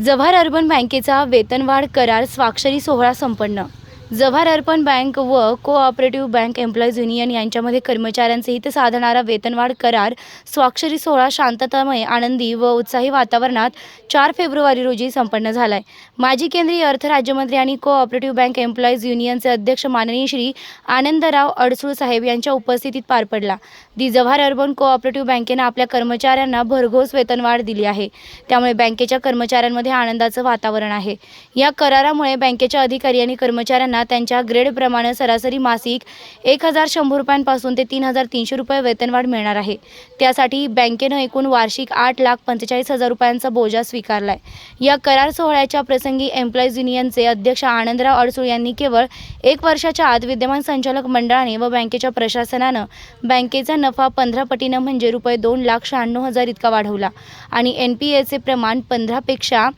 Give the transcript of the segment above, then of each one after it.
Jawhar urban बँकेचा वेतनवाढ करार स्वाक्षरी सोहळा संपन्न जव्हार अर्बन बँक व कोऑपरेटिव्ह बँक एम्प्लॉईज युनियन यांच्यामध्ये कर्मचाऱ्यांचे हित साधणारा वेतनवाढ करार स्वाक्षरी सोहळा शांततामय आनंदी व उत्साही वातावरणात चार फेब्रुवारी रोजी संपन्न झालाय. माजी केंद्रीय अर्थ राज्यमंत्री आणि कोऑपरेटिव्ह बँक एम्प्लॉईज युनियनचे अध्यक्ष माननीय श्री आनंदराव अडसूळ साहेब यांच्या उपस्थितीत पार पडला. दी जव्हार अर्बन कोऑपरेटिव्ह बँकेनं आपल्या कर्मचाऱ्यांना भरघोस वेतनवाढ दिली आहे. त्यामुळे बँकेच्या कर्मचाऱ्यांमध्ये आनंदाचं वातावरण आहे. या करारामुळे बँकेच्या अधिकारी आणि कर्मचाऱ्यांना त्यांच्या ग्रेडप्रमाणे सरासरी मासिक एक हजार शंभर रुपयांपासून ते तीन हजार तीनशे रुपये वेतनवाढ मिळणार आहे. त्यासाठी बँकेनं एकूण वार्षिक आठ लाख पंचेचाळीस हजार रुपयांचा बोजा स्वीकारलाय. या करार सोहळ्याच्या प्रसंगी एम्प्लॉईज युनियनचे अध्यक्ष आनंदराव अडसूळ यांनी केवळ एक वर्षाच्या आत विद्यमान संचालक मंडळाने व बँकेच्या प्रशासनानं बँकेचा नफा पंधरा पटीनं म्हणजे रुपये दोन लाख शहाण्णव हजार इतका वाढवला आणि एन पी एचे प्रमाण पंधरापेक्षा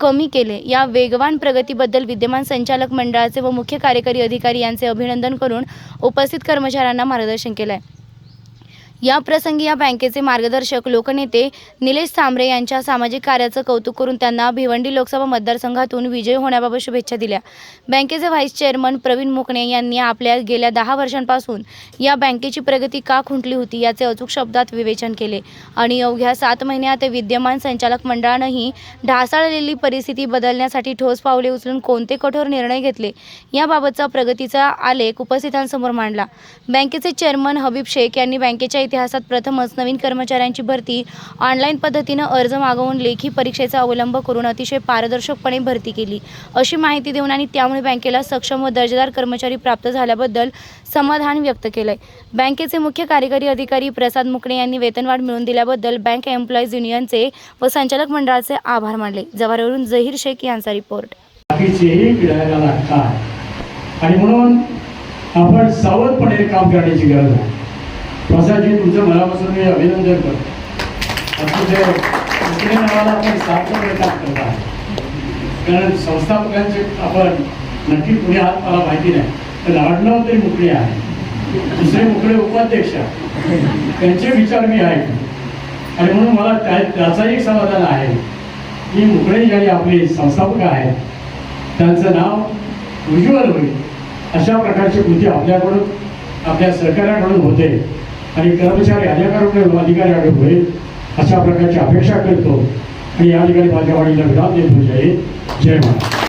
कमी केले. या वेगवान प्रगतीबद्दल विद्यमान संचालक मंडळाचे व मुख्य कार्यकारी अधिकारी यांचे अभिनंदन करून उपस्थित कर्मचाऱ्यांना मार्गदर्शन केलं आहे या प्रसंगी या बँकेचे मार्गदर्शक लोकनेते निलेश सांबरे यांच्या सामाजिक कार्याचं कौतुक करून त्यांना भिवंडी लोकसभा मतदारसंघातून विजय होण्याबाबत शुभेच्छा दिल्या. बँकेचे व्हाईस चेअरमन प्रवीण मुकणे यांनी आपल्या गेल्या दहा वर्षांपासून या बँकेची प्रगती का खुंटली होती याचे अचूक शब्दात विवेचन केले. आणि अवघ्या सात महिन्यात विद्यमान संचालक मंडळानंही ढासाळलेली परिस्थिती बदलण्यासाठी ठोस पावले उचलून कोणते कठोर निर्णय घेतले याबाबतचा प्रगतीचा आलेख उपस्थितांसमोर मांडला. बँकेचे चेअरमन हबीब शेख यांनी बँकेच्या इतिहासात प्रथमच नवीन कर्मचाऱ्यांची भरती ऑनलाईन पद्धतीनं अर्ज मागवून लेखी परीक्षेचा अवलंब करून अतिशय पारदर्शकपणे भरती केली. अशी माहिती देऊन आणि त्यामुळे बँकेला सक्षम व दर्जेदार कर्मचारी प्राप्त झाल्याबद्दल समाधान व्यक्त केलंय. बँकेचे मुख्य कार्यकारी अधिकारी प्रसाद मुकणे यांनी वेतनवाढ मिळवून दिल्याबद्दल बँक एम्प्लॉईज युनियनचे व संचालक मंडळाचे आभार मानले. जव्हारवरून जहीर शेख यांचा रिपोर्ट. आणि म्हणून आपण सावधपणे काम करण्याची गरज आहे. प्रसादजी तुमचं मनापासून मी अभिनंदन करतो. अतिशय दुसऱ्या नावाला आपण सार्थक काम करत आहात. कारण संस्थापकांचे आपण नक्की पुणे आहात मला माहिती नाही. तर आडनाव तरी मुकळे आहे. दुसरे मुकडे उपाध्यक्ष आहे. त्यांचे विचार मी ऐकतो आणि म्हणून मला त्या त्याचाही समाधान आहे. की मुकडे ज्याने आपले संस्थापक आहेत त्यांचं नाव उज्ज्वल होईल. अशा प्रकारची कृती आपल्याकडून आपल्या सरकारकडून होते. आणि कर्मचारी अजाकारून अधिकारी आढळून होईल अशा प्रकारची अपेक्षा करतो. आणि या ठिकाणी माझ्या वाणीला विराम देतो जय जय महाराज.